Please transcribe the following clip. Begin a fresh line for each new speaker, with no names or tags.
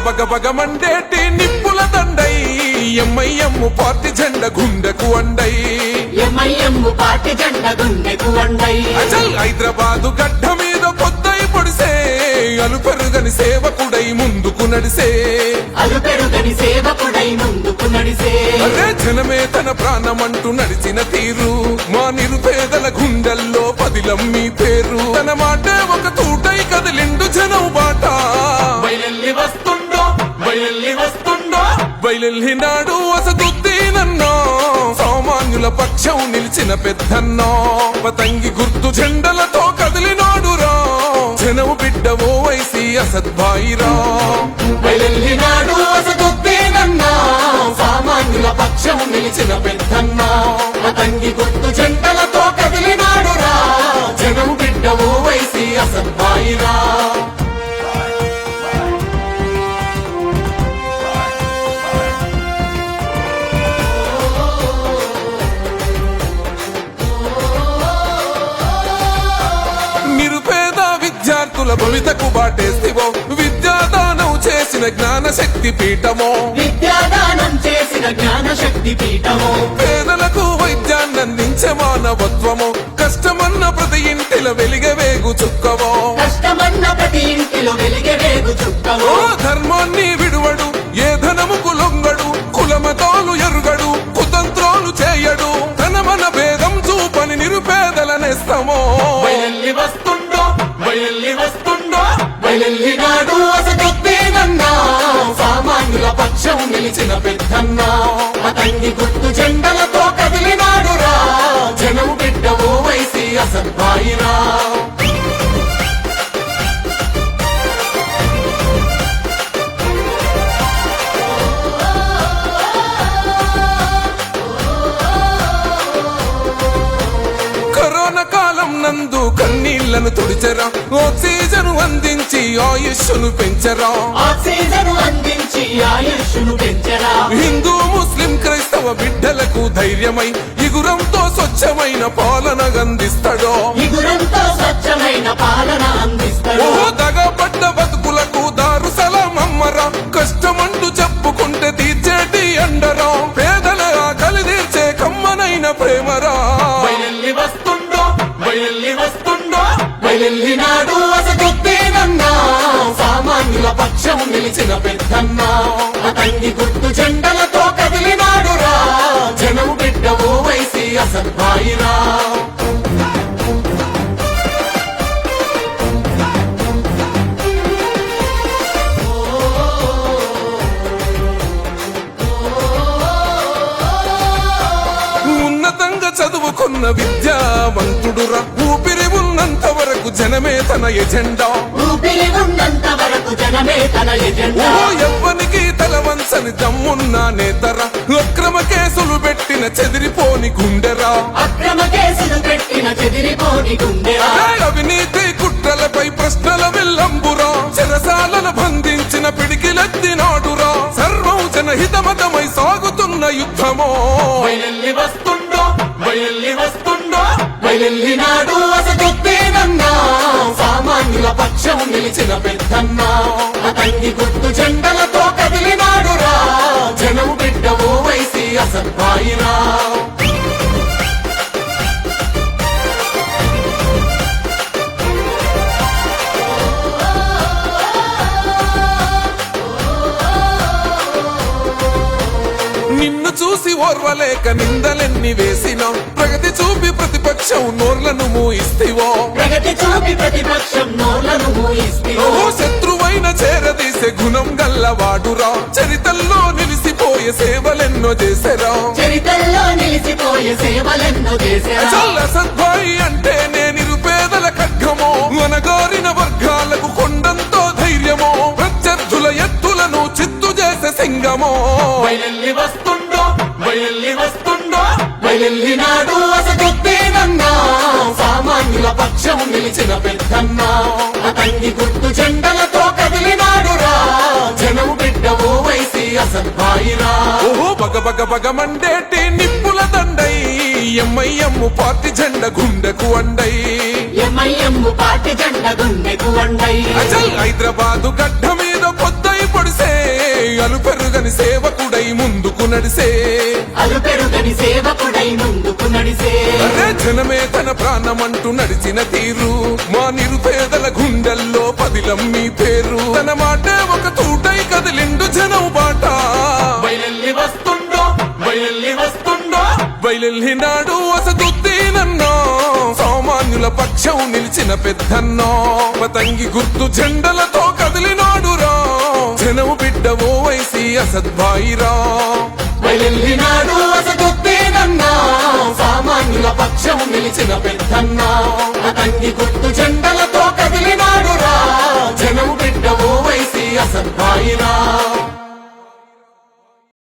బగ మండేటి నిప్పుల దండై. MIM party జెండ గుండెకు అండై.
ఎంఐఎం పార్టీ జెండ గుండెకు వండై
అచల్ హైదరాబాదు గడ్డ మీద పొద్దై పొడిసే. అలు పెరుగని సేవకుడై ముందుకు నడిసే.
అలు పెరుగని సేవకుడై ముందుకు నడిసే.
అదే జనమే తన ప్రాణమంటూ నడిచిన తీరు. మా నిరుపేదల గుండెల్లో పదిలం మీ పేరు. తన మాటే ఒక తూటై కదిలిండు జనం బాట.
వస్తుండో
బయలునాడు అసదుద్దీనన్నో సామాన్యుల పక్షం నిలిచిన పెద్దన్నో. పతంగి గుర్తు జెండలతో కదిలినాడురా జనము బిడ్డవో వైసి అసద్భాయిరా.
బయలెల్లి నాడు అసదుద్దీనన్నా సామాన్యుల పక్షం నిలిచిన పెద్దన్నా. మతంగి గుర్తు
జెండ విద్యార్థుల భవితకు బాటేస్తివో విద్యాదానం చేసిన జ్ఞాన శక్తి పీఠమో
విద్యాదానం చేసిన జ్ఞాన శక్తి పీఠము
పేదలకు వైద్యాన్ని అందించే మానవత్వము. కష్టమన్న ప్రతి ఇంటిల వెలిగ వేగు చుక్కవో.
కష్టమన్న ప్రతి ఇంటిలో వెలిగే వేగు చుక్కము
ఓ ధర్మాన్ని
బయలెల్లి వస్తుండో బయలెల్లి నాడు అసదుద్దీనన్నా సామాన్యుల పక్షం నిలిచిన పెద్దన్నా. మతంగి గుర్తు
జెండల కన్నీళ్ళను తుడిచెరా ఆక్సిజన్ అందించి ఆయుష్ను పెంచరా
ఆక్సిజన్ అందించి ఆయుష్ను పెంచరా
హిందూ ముస్లిం క్రైస్తవ బిడ్డలకు ధైర్యమై ఇగురంతో స్వచ్ఛమైన పాలన అందిస్తాడో.
ఇగురంతో స్వచ్ఛమైన పాలన అందిస్తాడు.
దగబడ్డ బతుకులకు దారు సలామమ్మరా కష్టమంటూ చెప్పుకుంటే తీర్చేటి అండరా. పేదల ఆకలి తీర్చే కమ్మనైన ప్రేమరా.
వస్తుండో బయలెల్లి వస్తుండో. వెళ్ళినాడు నాడు అసగొత్తేనన్నా సామాన్యుల పక్షం నిలిచిన పెద్దన్నా. అతన్ని గుర్తు జెండలతో కదిలినాడురా జనము బిడ్డవు వైసి అసద్బాయిరా
ఉన్నతంగా చదువుకున్న విద్యావంతుడురా జనమే తన ఎజెండా. ఎవ్వనికి తల వంచని దమ్మున్న నేతరా. అక్రమ కేసులు పెట్టిన చెదిరిపోని గుండెరా.
అక్రమ కేసులు పెట్టిన చెదిరిపోని గుండెరా.
అవినీతి కుట్రలపై ప్రశ్నల విల్లంబురా. చెరసాలను బంధించిన పిడికిలెత్తినాడురా సర్వం జనహితమతమై సాగుతున్న యుద్ధమో.
వస్తుండో వస్తుండో నాడు. నిలిచిన పెద్దమ్మ అతన్ని గుర్తు జెండలతో కదిలినాడురా. జనం బిడ్డవు వైసి అసద్బాయిరా
ఓర్వలేక నిందలెన్ని వేసినా. ప్రగతి చూపి ప్రతిపక్షం నోర్లను మూయిస్తివో.
ప్రగతి చూపి ప్రతిపక్షం
శత్రువైన చేరదీసే గుణం గల్లవాడురా. చరితల్లో నిలిసిపోయే సేవలెన్నో చేసెరా.
చరితల్లో నిలిచిపోయే సేవలెన్నో చేశారా
చల్ల సద్భాయి అంటే నే నిరుపేదల ఖడ్గమో. అనగారిన వర్గాలకు
నిలిచిన పెద్దన్నా మతంగి గుర్తు జెండలతో కదిలినాడురా. జనం బిడ్డవు వైసి అసద్బాయిరా
ఓహో బగ బగ బగ మండేటి నిప్పుల దండై ఎంఐఎం పార్టీ జెండ గుండెకు అండై.
ఎంఐఎం పార్టీ జెండ గుండెకు వండై
అచల్ హైదరాబాదు గడ్డ మీద పొద్దై పొడిసే అలుపెరుగని సేవకుడై ముందుకు నడిసే.
అలు పెరుగని సేవకుడై ముందుకు నడిసే.
అరే జనమే తన ప్రాణమంటూ నడిచిన తీరు. మా నిరుపేదల గుండెల్లో పదిలం మీ పేరు. తన మాటే ఒక తూటై కదిలిండు జనం బాట.
బయలెల్లి వస్తుండో బయలెల్లి వస్తుండో.
బయలునాడు అసదుద్దీనన్నో సామాన్యుల పక్షం నిలిచిన పెద్దన్నో. పతంగి గుర్తు జెండలతో కదిలినాడురా. జనం బిడ్డ ఓ వైసి అసద్భాయిరా
బయలెల్లినాడు అసగొత్తేనన్నా సామాన్యుల పక్షం నిలిచిన పెద్దన్నా. అతన్ని గుర్తు జెండలతో కదిలినాడురా జనం బిడ్డ ఓ వైసి అసద్భాయిరా